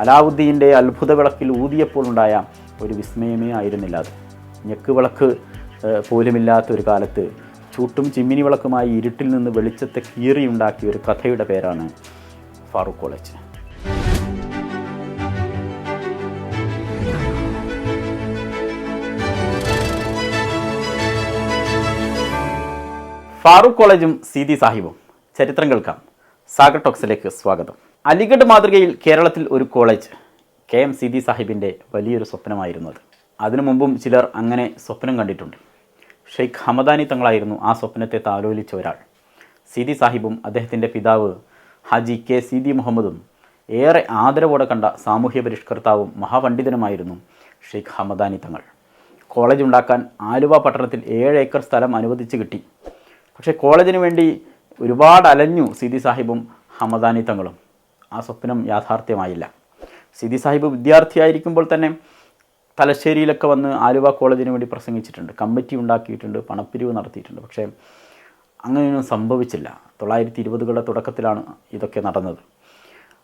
അലാവുദ്ദീന്റെ അത്ഭുത വിളക്കിൽ ഊതിയപ്പോൾ ഉണ്ടായ ഒരു വിസ്മയമേ ആയിരുന്നില്ല അത്. ഞെക്ക് വിളക്ക് പോലുമില്ലാത്ത ഒരു കാലത്ത് ചൂട്ടും ചിമ്മിനി വിളക്കുമായി ഇരുട്ടിൽ നിന്ന് വെളിച്ചത്തെ കീറിയുണ്ടാക്കിയ ഒരു കഥയുടെ പേരാണ് ഫാറൂഖ് കോളേജ്. ഫാറൂഖ് കോളേജും സീതി സാഹിബും. ചരിത്രം കേൾക്കാം സാഗർ ടോക്സിലേക്ക് സ്വാഗതം. അലിഗഡ് മാതൃകയിൽ കേരളത്തിൽ ഒരു കോളേജ് കെ എം സിദി സാഹിബിന്റെ വലിയൊരു സ്വപ്നമായിരുന്നു അത്. അതിനു മുമ്പും ചിലർ അങ്ങനെ സ്വപ്നം കണ്ടിട്ടുണ്ട്. ഷെയ്ഖ് ഹമദാനി തങ്ങളായിരുന്നു ആ സ്വപ്നത്തെ താലോലിച്ച ഒരാൾ. സിദി സാഹിബും അദ്ദേഹത്തിന്റെ പിതാവ് ഹാജി കെ സിദി മുഹമ്മദും ഏറെ ആദരവോടെ കണ്ട സാമൂഹ്യ പരിഷ്കർത്താവും മഹാപണ്ഡിതനുമായിരുന്നു ഷെയ്ഖ് ഹമദാനി തങ്ങൾ. കോളേജ് ഉണ്ടാക്കാൻ ആലുവ പട്ടണത്തിൽ ഏഴ് ഏക്കർ സ്ഥലം അനുവദിച്ച് കിട്ടി. പക്ഷേ കോളേജിന് വേണ്ടി ഒരുപാട് അലഞ്ഞു സിദി സാഹിബും ഹമദാനി തങ്ങളും. ആ സ്വപ്നം യാഥാർത്ഥ്യമായില്ല. സിദി സാഹിബ് വിദ്യാർത്ഥിയായിരിക്കുമ്പോൾ തന്നെ തലശ്ശേരിയിലൊക്കെ വന്ന് ആലുവ കോളേജിന് വേണ്ടി പ്രസംഗിച്ചിട്ടുണ്ട്. കമ്മിറ്റി ഉണ്ടാക്കിയിട്ടുണ്ട് പണപ്പിരിവ് നടത്തിയിട്ടുണ്ട്. പക്ഷേ അങ്ങനെയൊന്നും സംഭവിച്ചില്ല. തൊള്ളായിരത്തി ഇരുപതുകളുടെ തുടക്കത്തിലാണ് ഇതൊക്കെ നടന്നത്.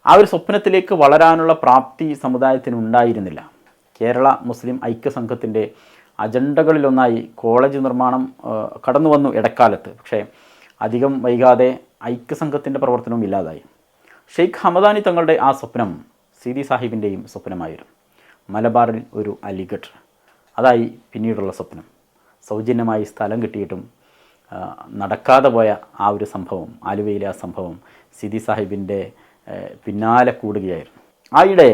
ആ ഒരു സ്വപ്നത്തിലേക്ക് വളരാനുള്ള പ്രാപ്തി സമുദായത്തിന് ഉണ്ടായിരുന്നില്ല. കേരള മുസ്ലിം ഐക്യ ഐക്യസംഘത്തിന്റെ അജണ്ടകളിലൊന്നായി കോളേജ് നിർമ്മാണം കടന്നു വന്നു ഇടക്കാലത്ത്. പക്ഷേ അധികം വൈകാതെ ഐക്യസംഘത്തിന്റെ പ്രവർത്തനവും ഇല്ലാതായി. ഷെയ്ഖ് ഹമദാനി തങ്ങളുടെ ആ സ്വപ്നം സീതി സാഹിബിന്റെയും സ്വപ്നമായിരുന്നു. മലബാറിൽ ഒരു അലിഗഡ്. അതായി പിന്നീടുള്ള സ്വപ്നം. സൗജന്യമായി സ്ഥലം കിട്ടിയിട്ടും നടക്കാതെ പോയ ആ ഒരു സംഭവം ആലുവയിലെ ആ സംഭവം സിദി സാഹിബിന്റെ പിന്നാലെ കൂടുകയായിരുന്നു. ആയിടെ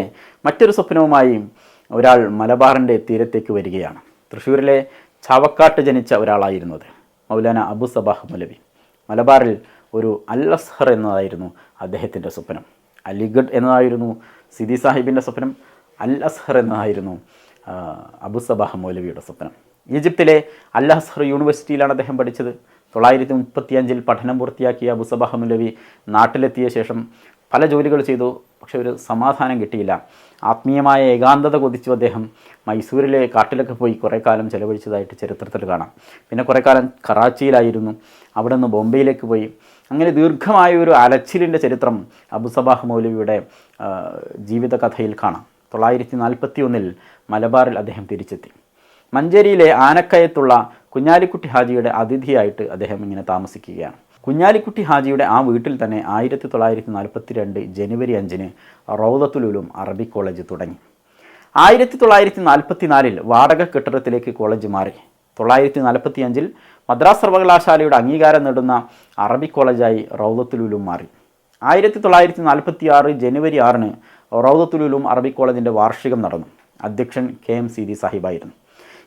മറ്റൊരു സ്വപ്നവുമായി ഒരാൾ മലബാറിന്റെ തീരത്തേക്ക് വരികയാണ്. തൃശ്ശൂരിലെ ചാവക്കാട്ട് ജനിച്ച ഒരാളായിരുന്നത് മൗലാന അബു സബാഹ് മുലബി മലബാറിൽ ഒരു അൽ അസ്ഹർ എന്നതായിരുന്നു അദ്ദേഹത്തിന്റെ സ്വപ്നം. അലിഗഡ് എന്നതായിരുന്നു സിദി സാഹിബിന്റെ സ്വപ്നം. അൽ അസ്ഹർ എന്നതായിരുന്നു അബു സബാഹ മൗലവിയുടെ സ്വപ്നം. ഈജിപ്തിലെ അൽ അസ്ഹർ യൂണിവേഴ്സിറ്റിയിലാണ് അദ്ദേഹം പഠിച്ചത്. തൊള്ളായിരത്തി മുപ്പത്തിയഞ്ചിൽ പഠനം പൂർത്തിയാക്കിയ അബു സബാഹ മൗലവി നാട്ടിലെത്തിയ ശേഷം പല ജോലികൾ ചെയ്തു പക്ഷെ ഒരു സമാധാനം കിട്ടിയില്ല. ആത്മീയമായ ഏകാന്തത കൊതിച്ചു അദ്ദേഹം മൈസൂരിലെ കാട്ടിലൊക്കെ പോയി കുറേ കാലം ചെലവഴിച്ചതായിട്ട് ചരിത്രത്തിൽ കാണാം. പിന്നെ കുറേ കാലം കറാച്ചിയിലായിരുന്നു. അവിടെ നിന്ന് ബോംബെയിലേക്ക് പോയി. അങ്ങനെ ദീർഘമായ ഒരു അലച്ചിലിന്റെ ചരിത്രം അബുസബാഹ് മൗലവിയുടെ ജീവിതകഥയിൽ കാണാം. തൊള്ളായിരത്തി നാൽപ്പത്തി ഒന്നിൽ മലബാറിൽ അദ്ദേഹം തിരിച്ചെത്തി. മഞ്ചേരിയിലെ ആനക്കയത്തുള്ള കുഞ്ഞാലിക്കുട്ടി ഹാജിയുടെ അതിഥിയായിട്ട് അദ്ദേഹം ഇങ്ങനെ താമസിക്കുകയാണ്. കുഞ്ഞാലിക്കുട്ടി ഹാജിയുടെ ആ വീട്ടിൽ തന്നെ ആയിരത്തി തൊള്ളായിരത്തി നാൽപ്പത്തി രണ്ട് ജനുവരി അഞ്ചിന് റൗദത്തുലുലും അറബി കോളേജ് തുടങ്ങി. ആയിരത്തി തൊള്ളായിരത്തി നാൽപ്പത്തി നാലിൽ വാടക കെട്ടിടത്തിലേക്ക് കോളേജ് മാറി. തൊള്ളായിരത്തി നാൽപ്പത്തി അഞ്ചിൽ മദ്രാസ് സർവകലാശാലയുടെ അംഗീകാരം നേടുന്ന അറബി കോളേജായി റൗദത്തുലുലും മാറി. ആയിരത്തി തൊള്ളായിരത്തി നാൽപ്പത്തി ആറ് ജനുവരി ആറിന് റൗദത്തുലുലും അറബി കോളേജിന്റെ വാർഷികം നടന്നു. അധ്യക്ഷൻ കെ എം സീതി സാഹിബായിരുന്നു.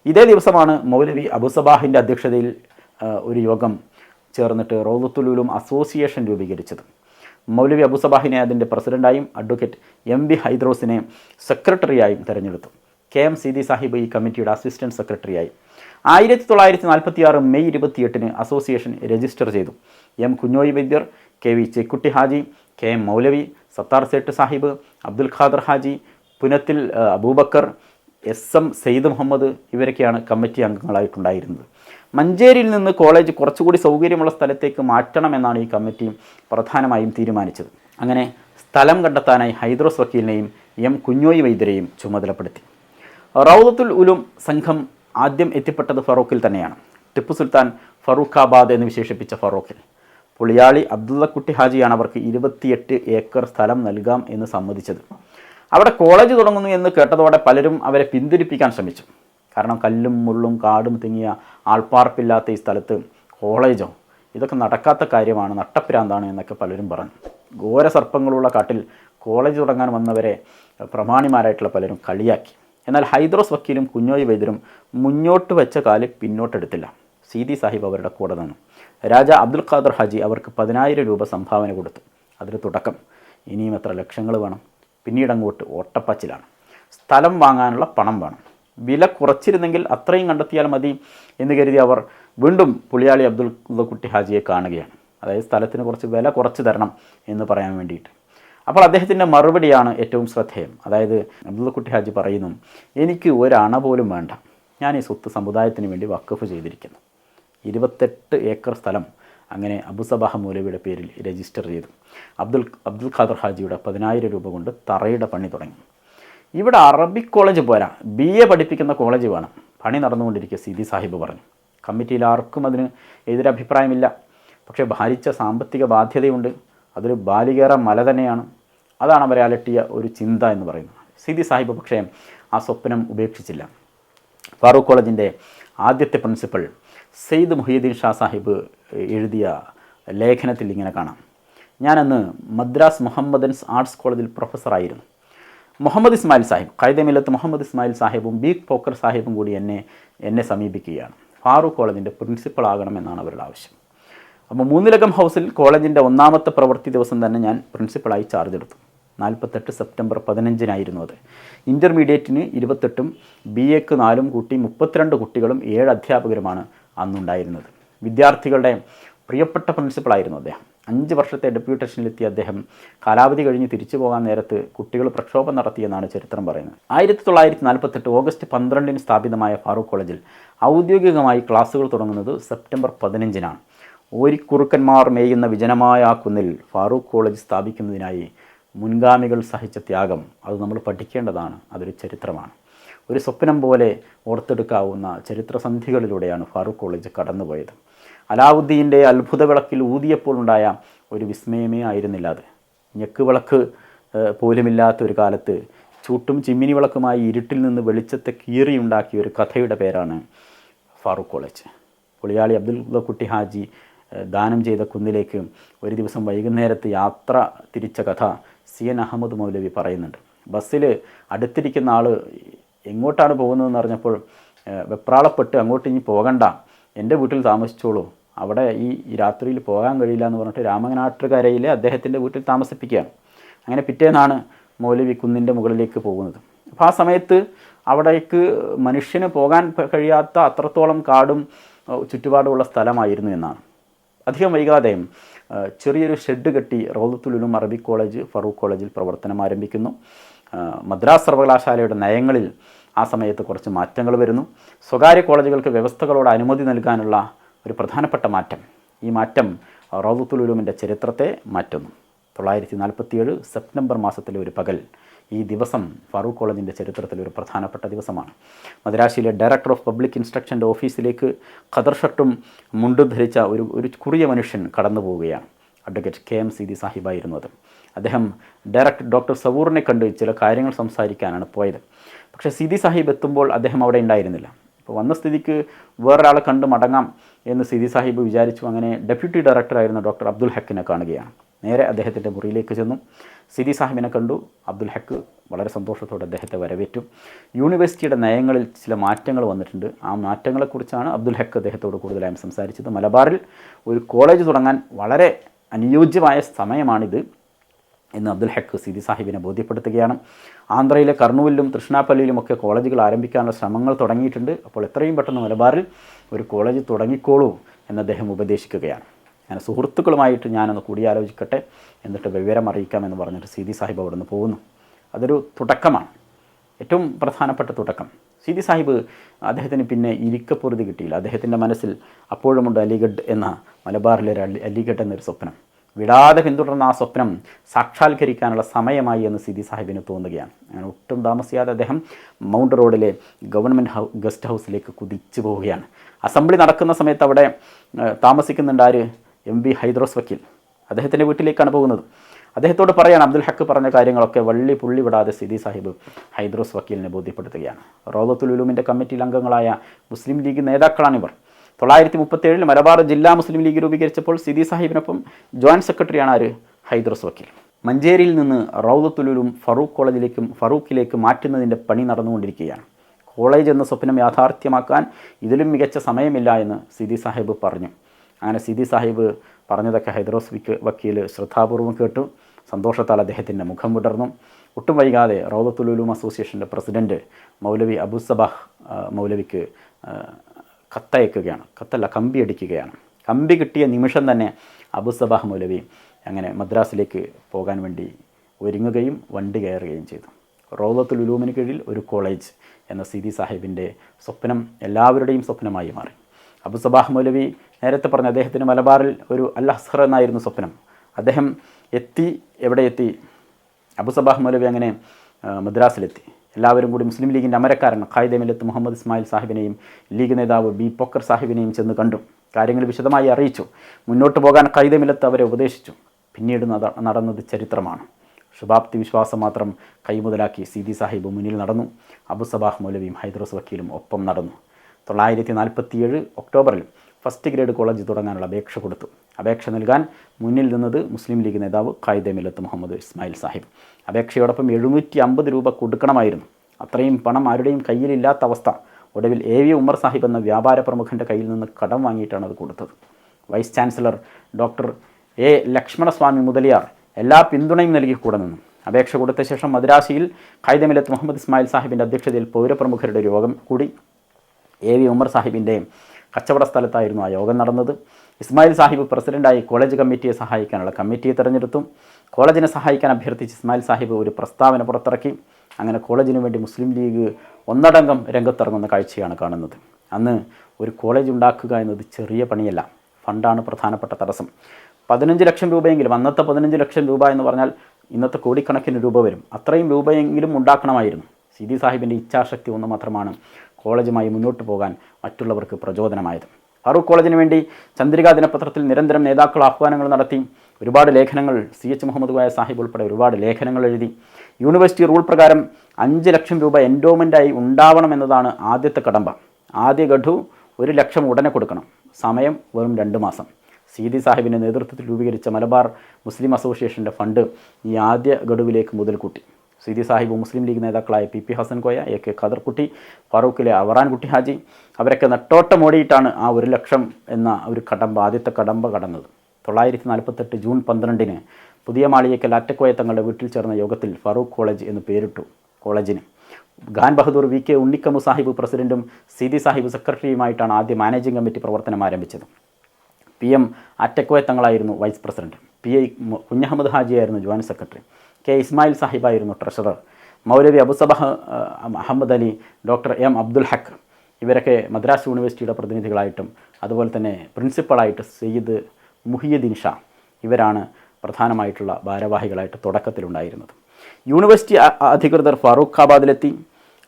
ഇതേ ദിവസമാണ് മൗലവി അബുസബാഹിന്റെ അധ്യക്ഷതയിൽ ഒരു യോഗം ചേർന്നിട്ട് റൗദത്തുലുലും അസോസിയേഷൻ രൂപീകരിച്ചത്. മൗലവി അബുസബാഹിനെ അതിന്റെ പ്രസിഡന്റായും അഡ്വക്കേറ്റ് എം ബി ഹൈദ്രോസിനെ സെക്രട്ടറിയായും തിരഞ്ഞെടുത്തു. കെ എം സീതി സാഹിബ് ഈ കമ്മിറ്റിയുടെ അസിസ്റ്റന്റ് സെക്രട്ടറിയായി. ആയിരത്തി തൊള്ളായിരത്തി നാൽപ്പത്തി ആറ് മെയ് ഇരുപത്തിയെട്ടിന് അസോസിയേഷൻ രജിസ്റ്റർ ചെയ്തു. M Kunhoyi Vaidyar K V Chekkutty Haji K M Moulavi Sathar Sait Sahib Abdul Khader Haji Punathil Aboobacker S M Syed Muhammad ഇവരൊക്കെയാണ് കമ്മിറ്റി അംഗങ്ങളായിട്ടുണ്ടായിരുന്നത്. മഞ്ചേരിയിൽ നിന്ന് കോളേജ് കുറച്ചുകൂടി സൗകര്യമുള്ള സ്ഥലത്തേക്ക് മാറ്റണമെന്നാണ് ഈ കമ്മിറ്റി പ്രധാനമായും തീരുമാനിച്ചത്. അങ്ങനെ സ്ഥലം കണ്ടെത്താനായി ഹൈദ്രോസ് വക്കീലിനെയും എം കുഞ്ഞോയി വൈദ്യരെയും ചുമതലപ്പെടുത്തി. റൗദത്തുൽ ഉലും സംഘം ആദ്യം എത്തിപ്പെട്ടത് ഫറൂഖിൽ തന്നെയാണ്. ടിപ്പു സുൽത്താൻ ഫറൂഖാബാദ് എന്ന് വിശേഷിപ്പിച്ച ഫറൂഖിൽ. പുളിയാളി അബ്ദുള്ളക്കുട്ടി ഹാജിയാണ് അവർക്ക് ഇരുപത്തിയെട്ട് ഏക്കർ സ്ഥലം നൽകാം എന്ന് സമ്മതിച്ചത്. അവിടെ കോളേജ് തുടങ്ങുന്നു എന്ന് കേട്ടതോടെ പലരും അവരെ പിന്തിരിപ്പിക്കാൻ ശ്രമിച്ചു. കാരണം കല്ലും മുള്ളും കാടും തിങ്ങിയ ആൾപ്പാർപ്പില്ലാത്ത ഈ സ്ഥലത്ത് കോളേജോ ഇതൊക്കെ നടക്കാത്ത കാര്യമാണ് നട്ടപ്പിരാന്താണ് എന്നൊക്കെ പലരും പറഞ്ഞു. ഘോര സർപ്പങ്ങളുള്ള കാട്ടിൽ കോളേജ് തുടങ്ങാൻ വന്നവരെ പ്രമാണിമാരായിട്ടുള്ള പലരും കളിയാക്കി. എന്നാൽ ഹൈദ്രോസ് വക്കീലും കുഞ്ഞോയി വൈദ്യരും മുന്നോട്ട് വെച്ച കാൽ പിന്നോട്ടെടുത്തില്ല. സീതി സാഹിബ് അവരുടെ കൂടെ നിന്നു. രാജ അബ്ദുൽ ഖാദർ ഹാജി അവർക്ക് പതിനായിരം രൂപ സംഭാവന കൊടുത്തു. അതിന് തുടക്കം. ഇനിയും എത്ര ലക്ഷങ്ങൾ വേണം? പിന്നീട് അങ്ങോട്ട് ഓട്ടപ്പച്ചിലാണ്. സ്ഥലം വാങ്ങാനുള്ള പണം വേണം. വില കുറച്ചിരുന്നെങ്കിൽ അത്രയും കണ്ടെത്തിയാൽ മതി എന്ന് കരുതി അവർ വീണ്ടും പുളിയാളി അബ്ദുൽ കുട്ടി ഹാജിയെ കാണുകയാണ്. അതായത് സ്ഥലത്തിന് കുറച്ച് വില കുറച്ച് തരണം എന്ന് പറയാൻ വേണ്ടിയിട്ട്. അപ്പോൾ അദ്ദേഹത്തിന്റെ മറുപടിയാണ് ഏറ്റവും ശ്രദ്ധേയം. അതായത് അബ്ദുൾക്കുട്ടി ഹാജി പറയുന്നു എനിക്ക് ഒരണ പോലും വേണ്ട. ഞാൻ ഈ സ്വത്ത് സമുദായത്തിന് വേണ്ടി വക്കഫ് ചെയ്തിരിക്കുന്നു. ഇരുപത്തെട്ട് ഏക്കർ സ്ഥലം അങ്ങനെ അബുസബാഹ മൗലവിയുടെ പേരിൽ രജിസ്റ്റർ ചെയ്തു. അബ്ദുൽ അബ്ദുൽ ഖാദർ ഹാജിയുടെ പതിനായിരം രൂപ കൊണ്ട് തറയുടെ പണി തുടങ്ങി. ഇവിടെ അറബിക് കോളേജ് പോരാ. ബി എ പഠിപ്പിക്കുന്ന കോളേജ് വേണം. പണി നടന്നുകൊണ്ടിരിക്കുക സിദി സാഹിബ് പറഞ്ഞു. കമ്മിറ്റിയിൽ ആർക്കും അതിന് എതിരഭിപ്രായമില്ല. പക്ഷേ ഭാരിച്ച സാമ്പത്തിക ബാധ്യതയുണ്ട്. അതൊരു ബാലികേറ മല തന്നെയാണ്. അതാണ് അവരെ അലട്ടിയ ഒരു ചിന്ത എന്ന് പറയുന്നത്. സിദി സാഹിബ് പക്ഷേ ആ സ്വപ്നം ഉപേക്ഷിച്ചില്ല. ഫാറൂഖ് കോളേജിന്റെ ആദ്യത്തെ പ്രിൻസിപ്പൽ സെയ്ദ് മുഹീദ്ദീൻ ഷാ സാഹിബ് എഴുതിയ ലേഖനത്തിൽ ഇങ്ങനെ കാണാം. ഞാനന്ന് മദ്രാസ് മുഹമ്മദൻസ് ആർട്സ് കോളേജിൽ പ്രൊഫസറായിരുന്നു മുഹമ്മദ് ഇസ്മായിൽ സാഹിബ് കൈതമില്ലത്ത് മുഹമ്മദ് ഇസ്മായിൽ സാഹിബും ബീഗ് പോക്കർ സാഹിബും കൂടി എന്നെ എന്നെ സമീപിക്കുകയാണ്. ഫാറൂഖ് കോളേജിന്റെ പ്രിൻസിപ്പൾ ആകണമെന്നാണ് അവരുടെ ആവശ്യം. അപ്പോൾ മൂന്നിലകം ഹൗസിൽ കോളേജിന്റെ ഒന്നാമത്തെ പ്രവൃത്തി ദിവസം തന്നെ ഞാൻ പ്രിൻസിപ്പളായി ചാർജ് എടുത്തു. നാൽപ്പത്തെട്ട് സെപ്റ്റംബർ പതിനഞ്ചിനായിരുന്നു അത്. ഇന്റർമീഡിയറ്റിന് ഇരുപത്തെട്ടും ബി എക്ക് നാലും കൂട്ടി മുപ്പത്തിരണ്ട് കുട്ടികളും ഏഴ് അധ്യാപകരുമാണ് അന്നുണ്ടായിരുന്നത്. വിദ്യാർത്ഥികളുടെ പ്രിയപ്പെട്ട പ്രിൻസിപ്പളായിരുന്നു അദ്ദേഹം. അഞ്ച് വർഷത്തെ ഡെപ്യൂട്ടേഷനിലെത്തിയ അദ്ദേഹം കാലാവധി കഴിഞ്ഞ് തിരിച്ചു പോകാൻ നേരത്ത് കുട്ടികൾ പ്രക്ഷോഭം നടത്തിയെന്നാണ് ചരിത്രം പറയുന്നത്. ആയിരത്തി തൊള്ളായിരത്തി നാൽപ്പത്തെട്ട് ഓഗസ്റ്റ് പന്ത്രണ്ടിന് സ്ഥാപിതമായ ഫാറൂഖ് കോളേജിൽ ഔദ്യോഗികമായി ക്ലാസ്സുകൾ തുടങ്ങുന്നത് സെപ്റ്റംബർ പതിനഞ്ചിനാണ്. ഓരിക്കുറുക്കന്മാർ മേയുന്ന വിജനമായ ആ കുന്നിൽ ഫാറൂഖ് കോളേജ് സ്ഥാപിക്കുന്നതിനായി മുൻഗാമികൾ സഹിച്ച ത്യാഗം അത് നമ്മൾ പഠിക്കേണ്ടതാണ്. അതൊരു ചരിത്രമാണ്. ഒരു സ്വപ്നം പോലെ ഓർത്തെടുക്കാവുന്ന ചരിത്രസന്ധികളിലൂടെയാണ് ഫാറൂഖ് കോളേജ് കടന്നുപോയത്. അലാവുദ്ദീന്റെ അത്ഭുത വിളക്കിൽ ഊതിയപ്പോൾ ഉണ്ടായ ഒരു വിസ്മയമേ ആയിരുന്നില്ല അത്. ഞെക്ക് വിളക്ക് പോലുമില്ലാത്ത ഒരു കാലത്ത് ചൂട്ടും ചിമ്മിനി വിളക്കുമായി ഇരുട്ടിൽ നിന്ന് വെളിച്ചത്തെ കീറിയുണ്ടാക്കിയ ഒരു കഥയുടെ പേരാണ് ഫാറൂഖ് കോളേജ്. പുളിയാളി അബ്ദുൽ കുട്ടി ഹാജി ദാനം ചെയ്ത കുന്നിലേക്ക് ഒരു ദിവസം വൈകുന്നേരത്ത് യാത്ര തിരിച്ച കഥ സി എൻ അഹമ്മദ് മൗലവി പറയുന്നുണ്ട്. ബസ്സിൽ അടുത്തിരിക്കുന്ന ആൾ എങ്ങോട്ടാണ് പോകുന്നതെന്ന് അറിഞ്ഞപ്പോൾ വെപ്രാളപ്പെട്ട് അങ്ങോട്ട് ഇനി പോകണ്ട എന്റെ വീട്ടിൽ താമസിച്ചോളൂ അവിടെ ഈ രാത്രിയിൽ പോകാൻ കഴിയില്ല എന്ന് പറഞ്ഞിട്ട് രാമനാട്ടുകരയിലെ അദ്ദേഹത്തിന്റെ വീട്ടിൽ താമസിപ്പിക്കുകയാണ്. അങ്ങനെ പിറ്റേന്നാണ് മൗലവി കുന്നിന്റെ മുകളിലേക്ക് പോകുന്നത്. അപ്പോൾ ആ സമയത്ത് അവിടേക്ക് മനുഷ്യന് പോകാൻ കഴിയാത്ത അത്രത്തോളം കാടും ചുറ്റുപാടുമുള്ള സ്ഥലമായിരുന്നു എന്നാണ്. അധികം വൈകാതെ ചെറിയൊരു ഷെഡ് കെട്ടി റൗദത്തുലുലും അറബിക് കോളേജ് ഫറൂഖ് കോളേജിൽ പ്രവർത്തനം ആരംഭിക്കുന്നു. മദ്രാസ് സർവകലാശാലയുടെ നയങ്ങളിൽ ആ സമയത്ത് കുറച്ച് മാറ്റങ്ങൾ വരുന്നു. സ്വകാര്യ കോളേജുകൾക്ക് വ്യവസ്ഥകളോട് അനുമതി നൽകാനുള്ള ഒരു പ്രധാനപ്പെട്ട മാറ്റം. ഈ മാറ്റം റൗദത്തുലുലുമിന്റെ ചരിത്രത്തെ മാറ്റുന്നു. തൊള്ളായിരത്തി നാൽപ്പത്തിയേഴ് സെപ്റ്റംബർ മാസത്തിലെ ഒരു പകൽ ഈ ദിവസം ഫാറൂഖ് കോളേജിന്റെ ചരിത്രത്തിൽ ഒരു പ്രധാനപ്പെട്ട ദിവസമാണ്. മദ്രാശിയിലെ ഡയറക്ടർ ഓഫ് പബ്ലിക് ഇൻസ്ട്രക്ഷന്റെ ഓഫീസിലേക്ക് ഖദർ ഷർട്ടും മുണ്ടും ധരിച്ച ഒരു ഒരു കുറിയ മനുഷ്യൻ കടന്നു പോവുകയാണ്. അഡ്വക്കേറ്റ് കെ എം സീതി സാഹിബായിരുന്നു അത്. അദ്ദേഹം ഡയറക്ടർ ഡോക്ടർ സവൂറിനെ കണ്ട് ചില കാര്യങ്ങൾ സംസാരിക്കാനാണ് പോയത്. പക്ഷേ സീതി സാഹിബ് എത്തുമ്പോൾ അദ്ദേഹം അവിടെ ഉണ്ടായിരുന്നില്ല. ഇപ്പോൾ വന്ന സ്ഥിതിക്ക് വേറൊരാളെ കണ്ട് മടങ്ങാം എന്ന് സീതി സാഹിബ് വിചാരിച്ചു. അങ്ങനെ ഡെപ്യൂട്ടി ഡയറക്ടറായിരുന്ന ഡോക്ടർ അബ്ദുൽ ഹക്കിനെ കാണുകയാണ്. നേരെ അദ്ദേഹത്തിന്റെ മുറിയിലേക്ക് ചെന്നു. സിദി സാഹിബിനെ കണ്ടു. അബ്ദുൽ ഹക്ക് വളരെ സന്തോഷത്തോടെ അദ്ദേഹത്തെ വരവേറ്റു. യൂണിവേഴ്സിറ്റിയുടെ നയങ്ങളിൽ ചില മാറ്റങ്ങൾ വന്നിട്ടുണ്ട്. ആ മാറ്റങ്ങളെക്കുറിച്ചാണ് അബ്ദുൽ ഹക്ക് അദ്ദേഹത്തോട് കൂടുതലായും സംസാരിച്ചത്. മലബാറിൽ ഒരു കോളേജ് തുടങ്ങാൻ വളരെ അനുയോജ്യമായ സമയമാണിത് എന്ന് അബ്ദുൽ ഹക്ക് സിദി സാഹിബിനെ ബോധ്യപ്പെടുത്തുകയാണ്. ആന്ധ്രയിലെ കർണൂലിലും തൃഷ്ണാപ്പള്ളിയിലുമൊക്കെ കോളേജുകൾ ആരംഭിക്കാനുള്ള ശ്രമങ്ങൾ തുടങ്ങിയിട്ടുണ്ട്. അപ്പോൾ എത്രയും പെട്ടെന്ന് മലബാറിൽ ഒരു കോളേജ് തുടങ്ങിക്കോളൂ എന്ന് അദ്ദേഹം ഉപദേശിക്കുകയാണ്. അങ്ങനെ സുഹൃത്തുക്കളുമായിട്ട് ഞാനൊന്ന് കൂടിയാലോചിക്കട്ടെ എന്നിട്ട് വിവരം അറിയിക്കാമെന്ന് പറഞ്ഞിട്ട് സിദി സാഹിബ് അവിടെ നിന്ന് പോകുന്നു. അതൊരു തുടക്കമാണ്. ഏറ്റവും പ്രധാനപ്പെട്ട തുടക്കം. സിദി സാഹിബ് അദ്ദേഹത്തിന് പിന്നെ ഇരിക്കപ്പൊറുതി കിട്ടിയില്ല. അദ്ദേഹത്തിന്റെ മനസ്സിൽ അപ്പോഴുമുണ്ട് അലിഗഡ് എന്ന മലബാറിലെ ഒരു അലി അലിഗഡ് എന്നൊരു സ്വപ്നം. വിടാതെ പിന്തുടർന്ന ആ സ്വപ്നം സാക്ഷാത്കരിക്കാനുള്ള സമയമായി എന്ന് സിദി സാഹിബിന് തോന്നുകയാണ്. അങ്ങനെ ഒട്ടും താമസിയാതെ അദ്ദേഹം മൗണ്ട് റോഡിലെ ഗവൺമെന്റ് ഹൗ ഗസ്റ്റ് ഹൗസിലേക്ക് കുതിച്ചു പോവുകയാണ്. അസംബ്ലി നടക്കുന്ന സമയത്ത് അവിടെ താമസിക്കുന്നുണ്ട് ആര്? എം വി ഹൈദ്രോസ് വക്കീൽ. അദ്ദേഹത്തിന്റെ വീട്ടിലേക്കാണ് പോകുന്നത്. അദ്ദേഹത്തോട് പറയാണ് അബ്ദുൽ ഹക്ക് പറഞ്ഞ കാര്യങ്ങളൊക്കെ വള്ളി പുള്ളി വിടാതെ സിദി സാഹിബ് ഹൈദ്രോസ് വക്കീലിനെ ബോധ്യപ്പെടുത്തുകയാണ്. റോദത്തുൽ ഉലൂമിന്റെ കമ്മിറ്റിയിൽ അംഗങ്ങളായ മുസ്ലിം ലീഗ് നേതാക്കളാണിവർ തൊള്ളായിരത്തി മുപ്പത്തേഴിൽ മലബാർ ജില്ലാ മുസ്ലിം ലീഗ് രൂപീകരിച്ചപ്പോൾ സിദി സാഹിബിനൊപ്പം ജോയിന്റ് സെക്രട്ടറിയാണ് ആര്? ഹൈദ്രോസ് വക്കീൽ. മഞ്ചേരിയിൽ നിന്ന് റൗദത്തുലുലും ഫറൂഖ് കോളേജിലേക്കും ഫറൂഖിലേക്ക് മാറ്റുന്നതിന്റെ പണി നടന്നുകൊണ്ടിരിക്കുകയാണ്. കോളേജ് എന്ന സ്വപ്നം യാഥാർത്ഥ്യമാക്കാൻ ഇതിലും മികച്ച സമയമില്ല എന്ന് സിദി സാഹിബ് പറഞ്ഞു. അങ്ങനെ സിദി സാഹിബ് പറഞ്ഞതൊക്കെ ഹൈദ്രോസ് വിക്ക് വക്കീൽ ശ്രദ്ധാപൂർവം കേട്ടു. സന്തോഷത്താൽ അദ്ദേഹത്തിന്റെ മുഖം വിടർന്നു. ഒട്ടും വൈകാതെ റൗദത്തുലുലും അസോസിയേഷന്റെ പ്രസിഡന്റ് മൗലവി അബുസബാഹ് മൗലവിക്ക് കത്തയക്കുകയാണ്. കത്തല്ല കമ്പി അടിക്കുകയാണ്. കമ്പി കിട്ടിയ നിമിഷം തന്നെ അബുസബാഹ് മൗലവി അങ്ങനെ മദ്രാസിലേക്ക് പോകാൻ വേണ്ടി ഒരുങ്ങുകയും വണ്ടി കയറുകയും ചെയ്തു. ഉലൂമിന് കീഴിൽ ഒരു കോളേജ് എന്ന സിദി സാഹിബിന്റെ സ്വപ്നം എല്ലാവരുടെയും സ്വപ്നമായി മാറി. അബു സബാഹ് മൗലവി നേരത്തെ പറഞ്ഞ അദ്ദേഹത്തിന് മലബാറിൽ ഒരു അൽ എന്നായിരുന്നു സ്വപ്നം. അദ്ദേഹം എത്തി എവിടെ എത്തി? അബു സബാഹ് മൗലവി അങ്ങനെ മദ്രാസിലെത്തി. എല്ലാവരും കൂടി മുസ്ലിം ലീഗിന്റെ അമരക്കാരൻ ഖായിദ മില്ലത്ത് മുഹമ്മദ് ഇസ്മായിൽ സാഹിബിനെയും ലീഗ് നേതാവ് ബി പൊക്കർ സാഹിബിനെയും ചെന്ന് കണ്ടു. കാര്യങ്ങൾ വിശദമായി അറിയിച്ചു. മുന്നോട്ട് പോകാൻ ഖായിദ മില്ലത്ത് അവരെ ഉപദേശിച്ചു. പിന്നീട് നട- നടന്നത് ചരിത്രമാണ്. ശുഭാപ്തി വിശ്വാസം മാത്രം കൈമുതലാക്കി സീതി സാഹിബ് മുന്നിൽ നടന്നു. അബു സബാഹ് മൗലവിയും ഹൈദ്രോസ് വക്കീലും ഒപ്പം നടന്നു. തൊള്ളായിരത്തി നാൽപ്പത്തിയേഴ് ഒക്ടോബറിൽ ഫസ്റ്റ് ഗ്രേഡ് കോളേജ് തുടങ്ങാനുള്ള അപേക്ഷ കൊടുത്തു. അപേക്ഷ നൽകാൻ മുന്നിൽ നിന്നത് മുസ്ലിം ലീഗ് നേതാവ് ഖായിദെ മില്ലത്ത് മുഹമ്മദ് ഇസ്മായിൽ സാഹിബ്. അപേക്ഷയോടൊപ്പം എഴുന്നൂറ്റി അമ്പത് രൂപ കൊടുക്കണമായിരുന്നു. അത്രയും പണം ആരുടെയും കയ്യിലില്ലാത്ത അവസ്ഥ. ഒടുവിൽ എ വി ഉമർ സാഹിബ് എന്ന വ്യാപാര പ്രമുഖന്റെ കയ്യിൽ നിന്ന് കടം വാങ്ങിയിട്ടാണ് അത് കൊടുത്തത്. Vice chancellor doctor A Lakshmanaswami Mudaliar എല്ലാ പിന്തുണയും നൽകി കൂടെ നിന്നു. അപേക്ഷ കൊടുത്ത ശേഷം മദ്രാസിയിൽ ഖൈദമിലത്ത് മുഹമ്മദ് ഇസ്മായിൽ സാഹിബിന്റെ അധ്യക്ഷതയിൽ പൗരപ്രമുഖരുടെ യോഗം കൂടി. എ വി ഉമർ സാഹിബിന്റെ കച്ചവട സ്ഥലത്തായിരുന്നു ആ യോഗം നടന്നത്. ഇസ്മായിൽ സാഹിബ് പ്രസിഡന്റായി കോളേജ് കമ്മിറ്റിയെ സഹായിക്കാനുള്ള കമ്മിറ്റിയെ തെരഞ്ഞെടുത്തു കോളേജിനെ സഹായിക്കാൻ അഭ്യർത്ഥിച്ച് ഇസ്മായിൽ സാഹിബ് ഒരു പ്രസ്താവന പുറത്തിറക്കി. അങ്ങനെ കോളേജിനു വേണ്ടി മുസ്ലിം ലീഗ് ഒന്നടങ്കം രംഗത്തിറങ്ങുന്ന കാഴ്ചയാണ് കാണുന്നത്. അന്ന് ഒരു കോളേജ് ഉണ്ടാക്കുക എന്നത് ചെറിയ പണിയല്ല. ഫണ്ടാണ് പ്രധാനപ്പെട്ട തടസ്സം. പതിനഞ്ച് ലക്ഷം രൂപയെങ്കിലും അന്നത്തെ പതിനഞ്ച് ലക്ഷം രൂപ എന്ന് പറഞ്ഞാൽ ഇന്നത്തെ കോടിക്കണക്കിന് രൂപ വരും. അത്രയും രൂപയെങ്കിലും ഉണ്ടാക്കണമായിരുന്നു. സി. ഡി. സാഹിബിന്റെ ഇച്ഛാശക്തി ഒന്ന് മാത്രമാണ് കോളേജുമായി മുന്നോട്ട് പോകാൻ മറ്റുള്ളവർക്ക് പ്രചോദനമായത്. ഫാറൂഖ് കോളേജിന് വേണ്ടി ചന്ദ്രികാ ദിനപത്രത്തിൽ നിരന്തരം നേതാക്കൾ ആഹ്വാനങ്ങൾ നടത്തി ഒരുപാട് ലേഖനങ്ങൾ സി എച്ച് മുഹമ്മദ് കോയ സാഹിബ് ഉൾപ്പെടെ ഒരുപാട് ലേഖനങ്ങൾ എഴുതി. യൂണിവേഴ്സിറ്റി റൂൾ പ്രകാരം അഞ്ച് ലക്ഷം രൂപ എൻഡോമെന്റായി ഉണ്ടാവണമെന്നതാണ് ആദ്യത്തെ കടമ്പ. ആദ്യ ഗഡു ഒരു ലക്ഷം ഉടനെ കൊടുക്കണം. സമയം വെറും രണ്ട് മാസം. സീതി സാഹിബിന്റെ നേതൃത്വത്തിൽ രൂപീകരിച്ച മലബാർ മുസ്ലിം അസോസിയേഷന്റെ ഫണ്ട് ഈ ആദ്യ ഗഡുവിലേക്ക് മുതൽ കൂട്ടി. സീതി സാഹിബ് മുസ്ലിം ലീഗ് നേതാക്കളായ P P Hasan Koya A K Khaderkutty ഫറൂഖിലെ Avarankutty Haji അവരൊക്കെ നെട്ടോട്ടമോടിയിട്ടാണ് ആ ഒരു ലക്ഷം എന്ന ഒരു കടമ്പ ആദ്യത്തെ കടമ്പ കടന്നത്. തൊള്ളായിരത്തി നാൽപ്പത്തെട്ട് ജൂൺ പന്ത്രണ്ടിന് പുതിയ മാളിയേക്കൽ അറ്റക്കോയ തങ്ങളുടെ വീട്ടിൽ ചേർന്ന യോഗത്തിൽ ഫറൂഖ് കോളേജ് എന്ന് പേരിട്ടു കോളേജിന്. ഖാൻ ബഹദൂർ വി കെ ഉണ്ണിക്കമു സാഹിബ് പ്രസിഡന്റും സിദി സാഹിബ് സെക്രട്ടറിയുമായിട്ടാണ് ആദ്യ മാനേജിംഗ് കമ്മിറ്റി പ്രവർത്തനം ആരംഭിച്ചത്. P M Attakoya തങ്ങളായിരുന്നു vice president. P I Kunhahammed ഹാജിയായിരുന്നു joint secretary. K Ismail സാഹിബായിരുന്നു treasurer. Moulavi Abussabah Ahmed Ali doctor M Abdul Haq ഇവരൊക്കെ മദ്രാസ് യൂണിവേഴ്സിറ്റിയുടെ പ്രതിനിധികളായിട്ടും അതുപോലെ തന്നെ പ്രിൻസിപ്പളായിട്ട് സയ്യിദ് മുഹിയുദ്ദീൻ ഷാ ഇവരാണ് പ്രധാനമായിട്ടുള്ള ഭാരവാഹികളായിട്ട് തുടക്കത്തിലുണ്ടായിരുന്നത്. യൂണിവേഴ്സിറ്റി അധികൃതർ ഫാറൂഖാബാദിലെത്തി.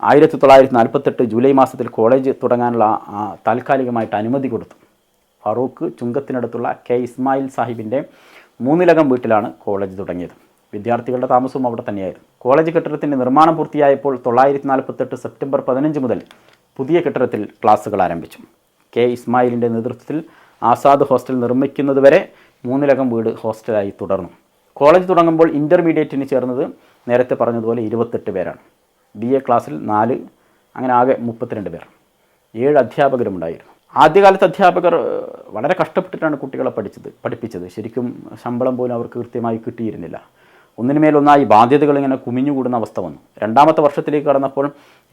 ആയിരത്തി തൊള്ളായിരത്തി നാൽപ്പത്തെട്ട് ജൂലൈ മാസത്തിൽ കോളേജ് തുടങ്ങാനുള്ള താൽക്കാലികമായിട്ട് അനുമതി കൊടുത്തു. ഫറൂഖ് ചുങ്കത്തിനടുത്തുള്ള കെ ഇസ്മായിൽ സാഹിബിന്റെ മൂന്നിലകം വീട്ടിലാണ് കോളേജ് തുടങ്ങിയത്. വിദ്യാർത്ഥികളുടെ താമസവും അവിടെ തന്നെയായിരുന്നു. കോളേജ് കെട്ടിടത്തിന്റെ നിർമ്മാണം പൂർത്തിയായപ്പോൾ തൊള്ളായിരത്തി നാൽപ്പത്തെട്ട് സെപ്റ്റംബർ പതിനഞ്ച് മുതൽ പുതിയ കെട്ടിടത്തിൽ ക്ലാസ്സുകൾ ആരംഭിച്ചു. കെ ഇസ്മായിലിന്റെ നേതൃത്വത്തിൽ ആസാദ് ഹോസ്റ്റൽ നിർമ്മിക്കുന്നതുവരെ മൂന്നിലകം വീട് ഹോസ്റ്റലായി തുടർന്നു. കോളേജ് തുടങ്ങുമ്പോൾ ഇന്റർമീഡിയറ്റിന് ചേർന്നത് നേരത്തെ പറഞ്ഞതുപോലെ ഇരുപത്തെട്ട് പേരാണ്. ബി എ ക്ലാസ്സിൽ നാല് അങ്ങനെ ആകെ മുപ്പത്തിരണ്ട് പേർ. ഏഴ് അധ്യാപകരുമുണ്ടായിരുന്നു. ആദ്യകാലത്ത് അധ്യാപകർ വളരെ കഷ്ടപ്പെട്ടിട്ടാണ് കുട്ടികളെ പഠിച്ചത് പഠിപ്പിച്ചത്. ശരിക്കും ശമ്പളം പോലും അവർക്ക് കൃത്യമായി കിട്ടിയിരുന്നില്ല. ഒന്നിനുമേലൊന്നായി ബാധ്യതകൾ ഇങ്ങനെ കുമിഞ്ഞുകൂടുന്ന അവസ്ഥ വന്നു. രണ്ടാമത്തെ വർഷത്തിലേക്ക് കടന്നപ്പോൾ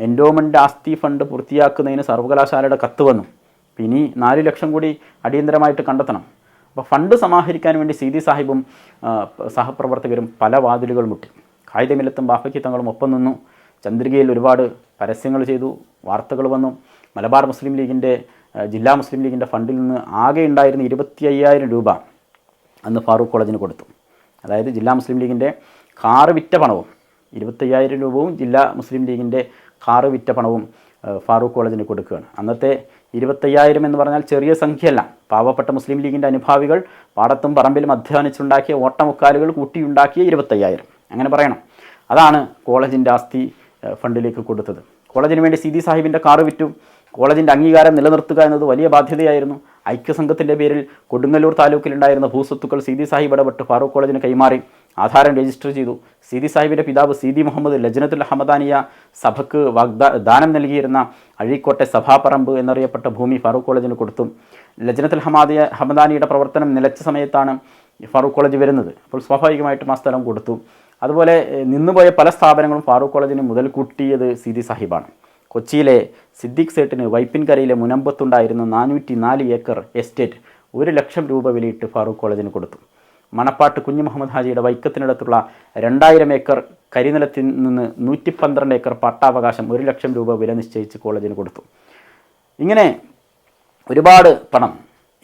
എൻഡോമെന്റ് ആസ്തി ഫണ്ട് പൂർത്തിയാക്കുന്നതിന് സർവകലാശാലയുടെ കത്ത് വന്നു. ഇനി നാല് ലക്ഷം കൂടി അടിയന്തരമായിട്ട് കണ്ടെത്തണം. അപ്പോൾ ഫണ്ട് സമാഹരിക്കാൻ വേണ്ടി സീതി സാഹിബും സഹപ്രവർത്തകരും പല വാതിലുകൾ മുട്ടി. കായികമില്ലത്തും ബാഫയ്ക്ക് തങ്ങളും ഒപ്പം നിന്നു. ചന്ദ്രികയിൽ ഒരുപാട് പരസ്യങ്ങൾ ചെയ്തു വാർത്തകൾ വന്നു. മലബാർ മുസ്ലിം ലീഗിന്റെ ജില്ലാ മുസ്ലിം ലീഗിന്റെ ഫണ്ടിൽ നിന്ന് ആകെ ഉണ്ടായിരുന്ന ഇരുപത്തി രൂപ അന്ന് ഫാറൂഖ് കോളേജിന് കൊടുത്തു. അതായത് ജില്ലാ മുസ്ലിം ലീഗിന്റെ കാറ് വിറ്റ പണവും ഇരുപത്തയ്യായിരം രൂപവും ജില്ലാ മുസ്ലിം ലീഗിന്റെ കാറ് വിറ്റ പണവും ഫാറൂഖ് കോളേജിന് കൊടുക്കുകയാണ്. അന്നത്തെ ഇരുപത്തയ്യായിരം എന്ന് പറഞ്ഞാൽ ചെറിയ സംഖ്യയല്ല. പാവപ്പെട്ട മുസ്ലിം ലീഗിന്റെ അനുഭാവികൾ പാടത്തും പറമ്പിലും അധ്വാനിച്ചുണ്ടാക്കിയ ഓട്ടമുക്കാലുകൾ കൂട്ടിയുണ്ടാക്കിയ ഇരുപത്തയ്യായിരം. അങ്ങനെ പറയണം. അതാണ് കോളേജിന്റെ ആസ്തി ഫണ്ടിലേക്ക് കൊടുത്തത്. കോളേജിന് വേണ്ടി സീതി സാഹിബിന്റെ കാറ് വിറ്റു കോളേജിന്റെ അംഗീകാരം നിലനിർത്തുക എന്നത് വലിയ ബാധ്യതയായിരുന്നു. ഐക്യസംഘത്തിന്റെ പേരിൽ കൊടുങ്ങല്ലൂർ താലൂക്കിലുണ്ടായിരുന്ന ഭൂസ്വത്തുക്കൾ സീതി സാഹിബ് ഇടപെട്ട് ഫാറൂഖ് കോളേജിന് കൈമാറി ആധാരം രജിസ്റ്റർ ചെയ്തു. സീതി സാഹിബിന്റെ പിതാവ് സീതി മുഹമ്മദ് ലജ്നത്തുൽ അഹമ്മദാനിയ സഭയ്ക്ക് വാഗ്ദാ ദാനം നൽകിയിരുന്ന അഴീക്കോട്ടെ സഭാപറമ്പ് എന്നറിയപ്പെട്ട ഭൂമി ഫാറൂഖ് കോളേജിന് കൊടുത്തു. ലജ്നത്തുൽ ഹമാദിയ ഹമദാനിയുടെ പ്രവർത്തനം നിലച്ച സമയത്താണ് ഫാറൂഖ് കോളേജ് വരുന്നത്. അപ്പോൾ സ്വാഭാവികമായിട്ടും ആ സ്ഥലം കൊടുത്തു. അതുപോലെ നിന്നുപോയ പല സ്ഥാപനങ്ങളും ഫാറൂഖ് കോളേജിന് മുതൽ കൂട്ടിയത് സീതി സാഹിബാണ്. കൊച്ചിയിലെ സിദ്ദിഖ് സേട്ടിന് വൈപ്പിൻകരയിലെ മുനമ്പത്തുണ്ടായിരുന്ന നാനൂറ്റി നാല് ഏക്കർ എസ്റ്റേറ്റ് ഒരു ലക്ഷം രൂപ വിലയിട്ട് ഫാറൂഖ് കോളേജിന് കൊടുത്തു. മണപ്പാട്ട് കുഞ്ഞു മുഹമ്മദ് ഹാജിയുടെ വൈക്കത്തിനടുത്തുള്ള രണ്ടായിരം ഏക്കർ കരിനിലത്തിൽ നിന്ന് നൂറ്റി പന്ത്രണ്ട് ഏക്കർ പട്ടാവകാശം ഒരു ലക്ഷം രൂപ വില നിശ്ചയിച്ച് കോളേജിന് കൊടുത്തു. ഇങ്ങനെ ഒരുപാട് പണം.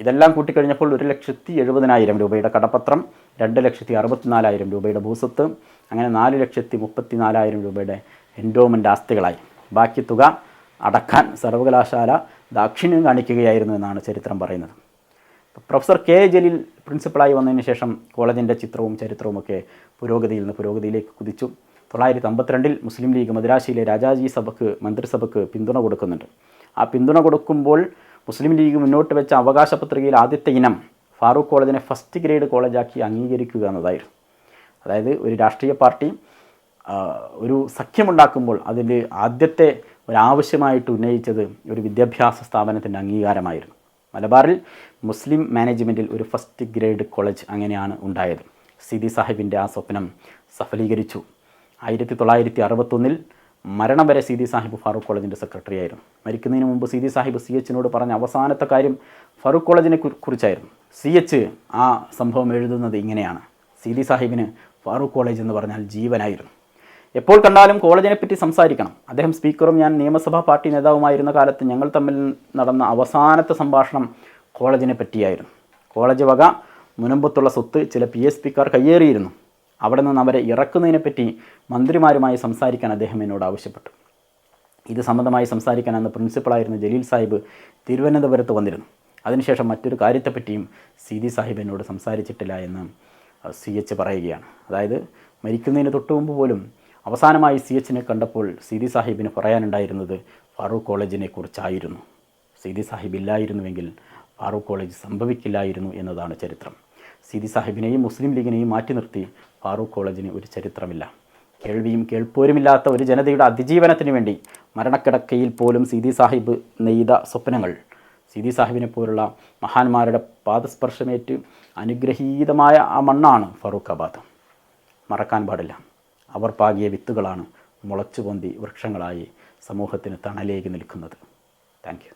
ഇതെല്ലാം കൂട്ടിക്കഴിഞ്ഞപ്പോൾ ഒരു ലക്ഷത്തി എഴുപതിനായിരം രൂപയുടെ കടപ്പത്രം രണ്ട് ലക്ഷത്തി അറുപത്തിനാലായിരം രൂപയുടെ ഭൂസ്വത്ത് അങ്ങനെ നാല് ലക്ഷത്തി മുപ്പത്തി നാലായിരം രൂപയുടെ എൻഡോമെന്റ് ആസ്തികളായി. ബാക്കി തുക അടക്കാൻ സർവകലാശാല ദാക്ഷിണ്യം കാണിക്കുകയായിരുന്നു എന്നാണ് ചരിത്രം പറയുന്നത്. പ്രൊഫസർ കെ ജലീൽ പ്രിൻസിപ്പളായി വന്നതിന് ശേഷം കോളേജിന്റെ ചിത്രവും ചരിത്രവും ഒക്കെ പുരോഗതിയിൽ നിന്ന് പുരോഗതിയിലേക്ക് കുതിച്ചു. തൊള്ളായിരത്തി അമ്പത്തിരണ്ടിൽ മുസ്ലിം ലീഗ് മദ്രാശിയിലെ രാജാജി സഭയ്ക്ക് മന്ത്രിസഭയ്ക്ക് പിന്തുണ കൊടുക്കുന്നുണ്ട്. ആ പിന്തുണ കൊടുക്കുമ്പോൾ മുസ്ലിം ലീഗ് മുന്നോട്ട് വെച്ച അവകാശ പത്രികയിൽ ആദ്യത്തെ ഇനം ഫാറൂഖ് കോളേജിനെ ഫസ്റ്റ് ഗ്രേഡ് കോളേജാക്കി അംഗീകരിക്കുക എന്നതായിരുന്നു. അതായത് ഒരു രാഷ്ട്രീയ പാർട്ടി ഒരു സഖ്യമുണ്ടാക്കുമ്പോൾ അതിൽ ആദ്യത്തെ ഒരാവശ്യമായിട്ട് ഉന്നയിച്ചത് ഒരു വിദ്യാഭ്യാസ സ്ഥാപനത്തിന്റെ അംഗീകാരമായിരുന്നു. മലബാറിൽ മുസ്ലിം മാനേജ്മെന്റിൽ ഒരു ഫസ്റ്റ് ഗ്രേഡ് കോളേജ് അങ്ങനെയാണ് ഉണ്ടായത്. സിദി സാഹിബിന്റെ ആ സ്വപ്നം സഫലീകരിച്ചു. ആയിരത്തി തൊള്ളായിരത്തി അറുപത്തൊന്നിൽ മരണം വരെ സിദി സാഹിബ് ഫാറൂഖ് കോളേജിന്റെ സെക്രട്ടറി ആയിരുന്നു. മരിക്കുന്നതിന് മുമ്പ് സിദി സാഹിബ് സി എച്ചിനോട് പറഞ്ഞ അവസാനത്തെ കാര്യം ഫാറൂഖ് കോളേജിനെ കുറി- കുറിച്ചായിരുന്നു. സി എച്ച് ആ സംഭവം എഴുതുന്നത് ഇങ്ങനെയാണ്. സിദി സാഹിബിന് ഫാറൂഖ് കോളേജ് എന്ന് പറഞ്ഞാൽ ജീവനായിരുന്നു. എപ്പോൾ കണ്ടാലും കോളേജിനെ പറ്റി സംസാരിക്കണം. അദ്ദേഹം സ്പീക്കറും ഞാൻ നിയമസഭാ പാർട്ടി നേതാവുമായിരുന്ന കാലത്ത് ഞങ്ങൾ തമ്മിൽ നടന്ന അവസാനത്തെ സംഭാഷണം കോളേജിനെ പറ്റിയായിരുന്നു. കോളേജ് വക മുനമ്പത്തുള്ള സ്വത്ത് ചില പി എസ് പിക്കാർ കയ്യേറിയിരുന്നു. അവിടെ നിന്ന് അവരെ ഇറക്കുന്നതിനെപ്പറ്റി മന്ത്രിമാരുമായി സംസാരിക്കാൻ അദ്ദേഹം എന്നോട് ആവശ്യപ്പെട്ടു. ഇത് സംബന്ധമായി സംസാരിക്കാൻ അന്ന് പ്രിൻസിപ്പളായിരുന്ന ജലീൽ സാഹിബ് തിരുവനന്തപുരത്ത് വന്നിരുന്നു. അതിനുശേഷം മറ്റൊരു കാര്യത്തെപ്പറ്റിയും സി ഡി സാഹിബ് എന്നോട് സംസാരിച്ചിട്ടില്ല എന്ന് സി എച്ച് പറയുകയാണ്. അതായത് മരിക്കുന്നതിന് തൊട്ടു മുമ്പ് പോലും അവസാനമായി സി എച്ചിനെ കണ്ടപ്പോൾ സി ഡി സാഹിബിന് പറയാനുണ്ടായിരുന്നത് ഫാറൂഖ് കോളേജിനെ കുറിച്ചായിരുന്നു. സി ഡി സാഹിബ് ഇല്ലായിരുന്നുവെങ്കിൽ ഫാറൂഖ് കോളേജ് സംഭവിക്കില്ലായിരുന്നു എന്നതാണ് ചരിത്രം. സീതി സാഹിബിനെയും മുസ്ലിം ലീഗിനെയും മാറ്റി നിർത്തി ഫാറൂഖ് കോളേജിന് ഒരു ചരിത്രമില്ല. കേൾവിയും കേൾപ്പോരുമില്ലാത്ത ഒരു ജനതയുടെ അതിജീവനത്തിന് വേണ്ടി മരണക്കിടക്കയിൽ പോലും സീതി സാഹിബ് നെയ്ത സ്വപ്നങ്ങൾ. സീതി സാഹിബിനെ പോലുള്ള മഹാന്മാരുടെ പാദസ്പർശമേറ്റ് അനുഗ്രഹീതമായ ആ മണ്ണാണ് ഫറൂഖാബാദ് മറക്കാൻ പാടില്ല. അവർ പാകിയ വിത്തുകളാണ് മുളച്ചുപൊന്തി വൃക്ഷങ്ങളായി സമൂഹത്തിന് തണലേകി നിൽക്കുന്നത്. താങ്ക്